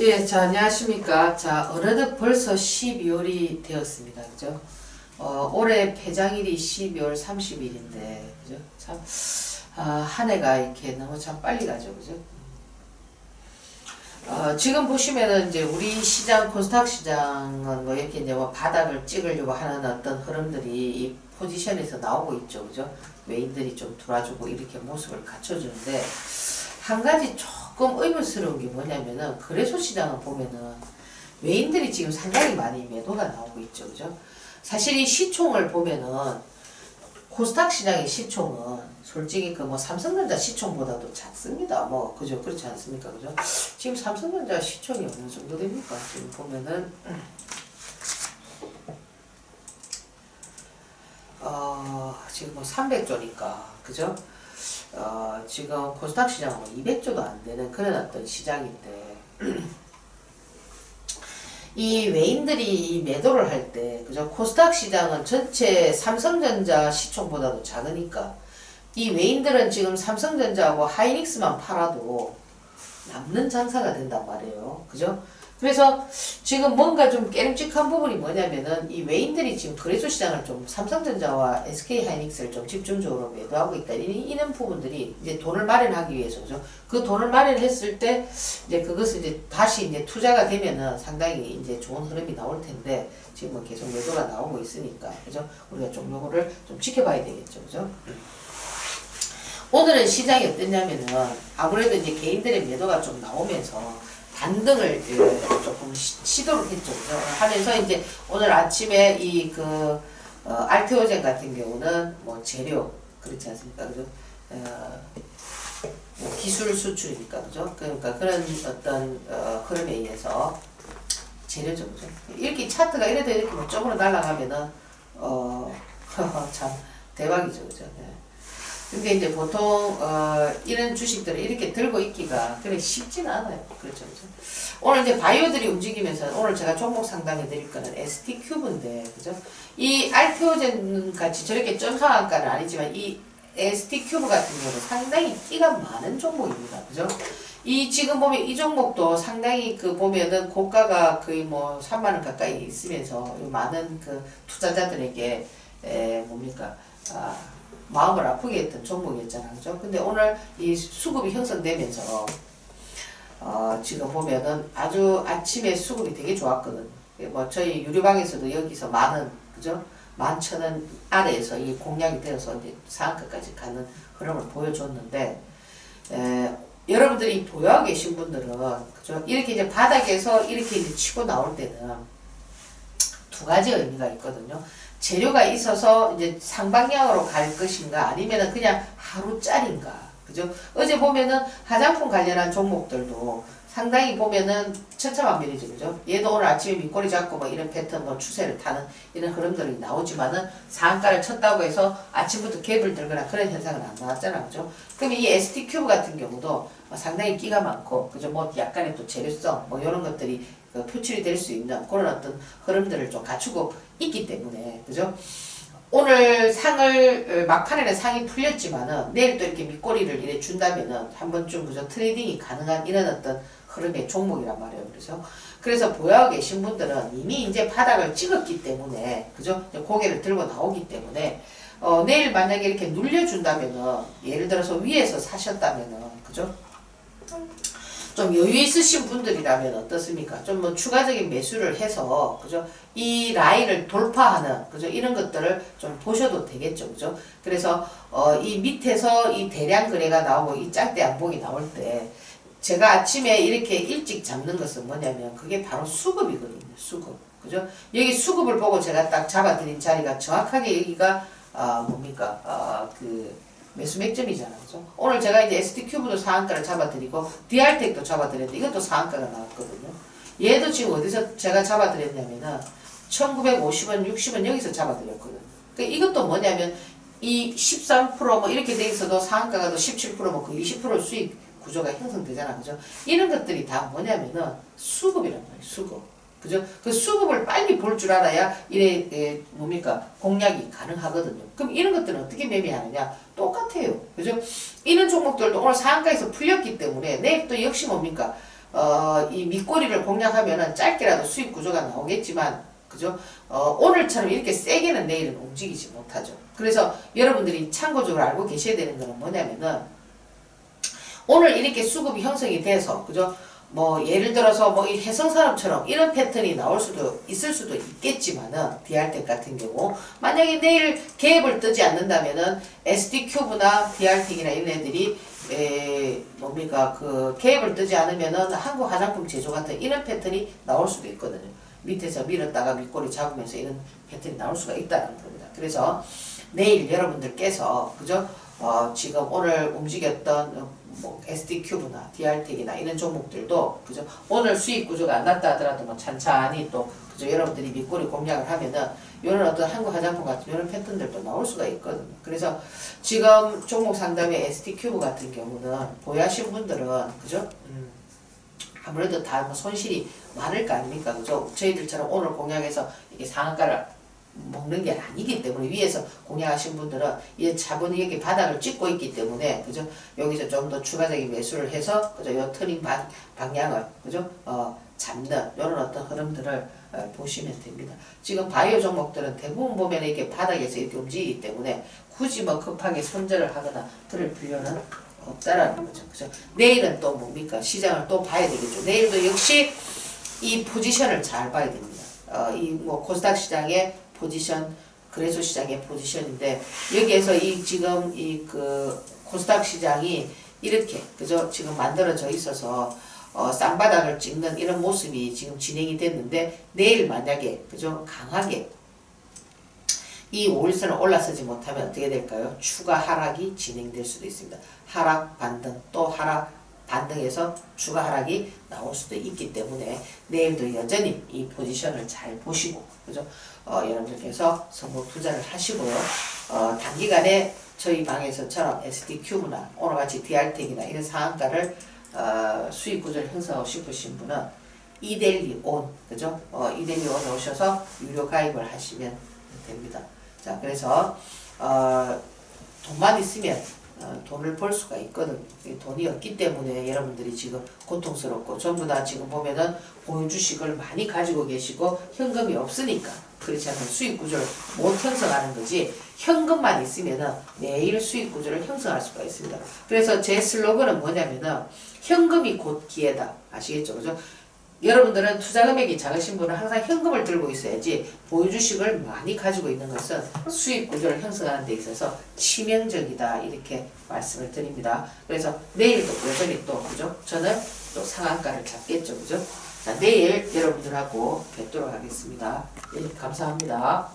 예, 자, 안녕하십니까. 자, 어느덧 벌써 12월이 되었습니다. 그죠? 어, 올해 폐장일이 12월 30일인데, 그죠? 참, 아, 한 해가 이렇게 너무 참 빨리 가죠. 그죠? 어, 지금 보시면은 이제 우리 시장, 코스닥 시장은 뭐 이렇게 이제 뭐 바닥을 찍으려고 하는 어떤 흐름들이 이 포지션에서 나오고 있죠. 그죠? 외인들이 좀 돌아주고 이렇게 모습을 갖춰주는데, 한 가지 조금 의문스러운 게 뭐냐면은 거래소 시장을 보면은 외인들이 지금 상당히 많이 매도가 나오고 있죠. 그죠? 사실 이 시총을 보면은 코스닥 시장의 시총은 솔직히 그 뭐 삼성전자 시총보다도 작습니다. 뭐 그죠? 그렇지 않습니까? 그죠? 지금 삼성전자 시총이 어느 정도 됩니까? 지금 보면은 어 지금 뭐 300조니까 그죠? 어, 지금 코스닥 시장은 뭐 200조도 안 되는 그런 어떤 시장인데 이 외인들이 이 매도를 할 때 그죠 코스닥 시장은 전체 삼성전자 시총보다도 작으니까 이 외인들은 지금 삼성전자하고 하이닉스만 팔아도 남는 장사가 된단 말이에요. 그죠 그래서 지금 뭔가 좀 깨름직한 부분이 뭐냐면은 이 외인들이 지금 거래소 시장을 좀 삼성전자와 SK 하이닉스를 좀 집중적으로 매도하고 있다. 이- 이런 부분들이 이제 돈을 마련하기 위해서죠. 그 돈을 마련했을 때 이제 그것을 이제 다시 이제 투자가 되면은 상당히 이제 좋은 흐름이 나올 텐데 지금은 계속 매도가 나오고 있으니까 그죠? 우리가 좀 요거를 좀 지켜봐야 되겠죠. 그죠? 오늘은 시장이 어땠냐면은 아무래도 이제 개인들의 매도가 좀 나오면서 반등을 예, 조금 시, 시도를 했죠. 하면서 이제 오늘 아침에 이그 어, 알테오젠 같은 경우는 뭐 재료 그렇지 않습니까? 그죠? 어, 뭐 기술 수출이니까 그죠? 그러니까 그런 어떤 어, 흐름에 의해서 재료죠. 그죠? 이렇게 차트가 이래도 이렇게 뭐 점으로 날아가면은 어 참 대박이죠. 그죠? 네. 근데 이제 보통 어, 이런 주식들을 이렇게 들고 있기가 그래 쉽지는 않아요. 그렇죠, 그렇죠. 오늘 이제 바이오들이 움직이면서 오늘 제가 종목 상담해 드릴 거는 ST 큐브인데, 그죠? 이 알테오젠 같이 저렇게 점상한가는 아니지만 이 ST 큐브 같은 경우는 상당히 끼가 많은 종목입니다, 그죠? 이 지금 보면 이 종목도 상당히 그 보면은 고가가 거의 뭐 3만 원 가까이 있으면서 이 많은 그 투자자들에게 에 뭡니까 아, 마음을 아프게 했던 종목이었잖아요. 그죠? 근데 오늘 이 수급이 형성되면서 어, 지금 보면은 아주 아침에 수급이 되게 좋았거든. 뭐 저희 유료방에서도 여기서 만원, 그죠? 만천 원 아래에서 이 공략이 되어서 이제 상한가까지 가는 흐름을 보여줬는데, 에, 여러분들이 보유하고 계신 분들은, 그죠? 이렇게 이제 바닥에서 이렇게 이제 치고 나올 때는 두 가지 의미가 있거든요. 재료가 있어서 이제 상방향으로 갈 것인가 아니면은 그냥 하루짜리인가 그죠? 어제 보면은 화장품 관련한 종목들도 상당히 보면은 천차만별이죠 그죠? 얘도 오늘 아침에 밑꼬리 잡고 뭐 이런 패턴 뭐 추세를 타는 이런 흐름들이 나오지만은 상한가를 쳤다고 해서 아침부터 갭을 들거나 그런 현상은 안 나왔잖아 그죠? 그럼 이 ST 큐브 같은 경우도 상당히 끼가 많고 그죠? 뭐 약간의 또 재료성 뭐 이런 것들이 그 표출이 될 수 있는 그런 어떤 흐름들을 좀 갖추고 있기 때문에 그죠? 오늘 상을 막판에는 상이 풀렸지만은 내일 또 이렇게 밑꼬리를 이래 준다면은 한 번쯤 그죠 트레이딩이 가능한 이런 어떤 흐름의 종목이란 말이에요. 그래서 그래서 보유하고 계신 분들은 이미 이제 바닥을 찍었기 때문에 그죠 고개를 들고 나오기 때문에 어 내일 만약에 이렇게 눌려준다면은 예를 들어서 위에서 사셨다면은 그죠 좀 여유 있으신 분들이라면 어떻습니까? 좀 뭐 추가적인 매수를 해서 그죠? 이 라인을 돌파하는 그죠? 이런 것들을 좀 보셔도 되겠죠, 그죠? 그래서 어, 이 밑에서 이 대량 거래가 나오고 이 짝대 양봉이 나올 때 제가 아침에 이렇게 일찍 잡는 것은 뭐냐면 그게 바로 수급이거든요, 수급. 그죠? 여기 수급을 보고 제가 딱 잡아드린 자리가 정확하게 여기가 아 뭡니까? 아그 매수 맥점이잖아. 그죠? 오늘 제가 이제 ST큐브도 상한가를 잡아드리고 DR텍도 잡아드렸는데 이것도 상한가가 나왔거든요. 얘도 지금 어디서 제가 잡아드렸냐면은 1950원, 60원 여기서 잡아드렸거든요. 그 이것도 뭐냐면 이 13%뭐 이렇게 돼 있어도 상한가가 또 17%뭐 그 20% 수익 구조가 형성되잖아. 그죠? 이런 것들이 다 뭐냐면은 수급이란 말이에요. 수급. 그죠? 그 수급을 빨리 볼 줄 알아야 이래 에, 뭡니까 공략이 가능하거든요. 그럼 이런 것들은 어떻게 매매하느냐? 똑같아요. 그죠? 이런 종목들도 오늘 상한가에서 풀렸기 때문에 내일 또 역시 뭡니까 어, 이 밑꼬리를 공략하면은 짧게라도 수익 구조가 나오겠지만, 그죠? 어, 오늘처럼 이렇게 세게는 내일은 움직이지 못하죠. 그래서 여러분들이 참고적으로 알고 계셔야 되는 거는 뭐냐면은, 오늘 이렇게 수급이 형성이 돼서, 그죠? 뭐, 예를 들어서 뭐, 이 해성산업처럼 이런 패턴이 나올 수도, 있을 수도 있겠지만은, DR텍 같은 경우, 만약에 내일 갭을 뜨지 않는다면은, SD큐브나 DR텍이나 이런 애들이 에, 뭡니까 그 갭을 뜨지 않으면은 한국 화장품 제조 같은 이런 패턴이 나올 수도 있거든요. 밑에서 밀었다가 밑꼬리 잡으면서 이런 패턴이 나올 수가 있다는 겁니다. 그래서 내일 여러분들께서 그죠? 어, 지금 오늘 움직였던 어, 뭐 SD 큐브나 DR텍이나 이런 종목들도 그죠? 오늘 수익 구조가 안 났다 하더라도 뭐 찬찬히 또 그죠? 여러분들이 밑꼬리 공략을 하면은 이런 어떤 한국 화장품 같은 이런 패턴들도 나올 수가 있거든요. 그래서 지금 종목 상담의 ST 큐브 같은 경우는 보유하신 분들은 그죠? 음, 아무래도 다 뭐 손실이 많을 거 아닙니까? 그죠? 저희들처럼 오늘 공략해서 이게 상한가를 먹는 게 아니기 때문에 위에서 공략하신 분들은 이 자본이 바닥을 찍고 있기 때문에 그죠? 여기서 좀 더 추가적인 매수를 해서 그죠? 요 트림 방, 방향을 그죠? 어, 잡는 이런 어떤 흐름들을 어, 보시면 됩니다. 지금 바이오 종목들은 대부분 보면 이렇게 바닥에서 이렇게 움직이기 때문에 굳이 뭐 급하게 손절을 하거나 그럴 필요는 없다라는 거죠. 그죠? 내일은 또 뭡니까? 시장을 또 봐야 되겠죠. 내일도 역시 이 포지션을 잘 봐야 됩니다. 어, 이 뭐 코스닥 시장의 포지션, 거래소 시장의 포지션인데 여기에서 이 지금 이 그 코스닥 시장이 이렇게 그죠? 지금 만들어져 있어서 어, 쌍바닥을 찍는 이런 모습이 지금 진행이 됐는데 내일 만약에 그죠? 강하게 이 5일선을 올라서지 못하면 어떻게 될까요? 추가 하락이 진행될 수도 있습니다. 하락 반등 또 하락 반등해서 추가 하락이 나올 수도 있기 때문에 내일도 여전히 이 포지션을 잘 보시고 그죠? 어, 여러분들께서 선목 투자를 하시고요. 어, 단기간에 저희 방에서처럼 SD큐브나 오늘같이 DR텍이나 이런 상한가를 어, 수익 구조를 형성하고 싶으신 분은 이델리 온 그죠? 어, 이델리 온 오셔서 유료 가입을 하시면 됩니다. 자 그래서 어, 돈만 있으면 어, 돈을 벌 수가 있거든. 이 돈이 없기 때문에 여러분들이 지금 고통스럽고 전부 다 지금 보면은 보유 주식을 많이 가지고 계시고 현금이 없으니까 그렇지 않으면 수익 구조를 못 형성하는 거지 현금만 있으면은 매일 수익 구조를 형성할 수가 있습니다. 그래서 제 슬로건은 뭐냐면은 현금이 곧 기회다. 아시겠죠? 그죠? 여러분들은 투자 금액이 작으신 분은 항상 현금을 들고 있어야지 보유 주식을 많이 가지고 있는 것은 수익 구조를 형성하는 데 있어서 치명적이다 이렇게 말씀을 드립니다. 그래서 내일도 여전히 또 그죠? 저는 또 상한가를 잡겠죠, 그죠? 자 내일 여러분들하고 뵙도록 하겠습니다. 예, 감사합니다.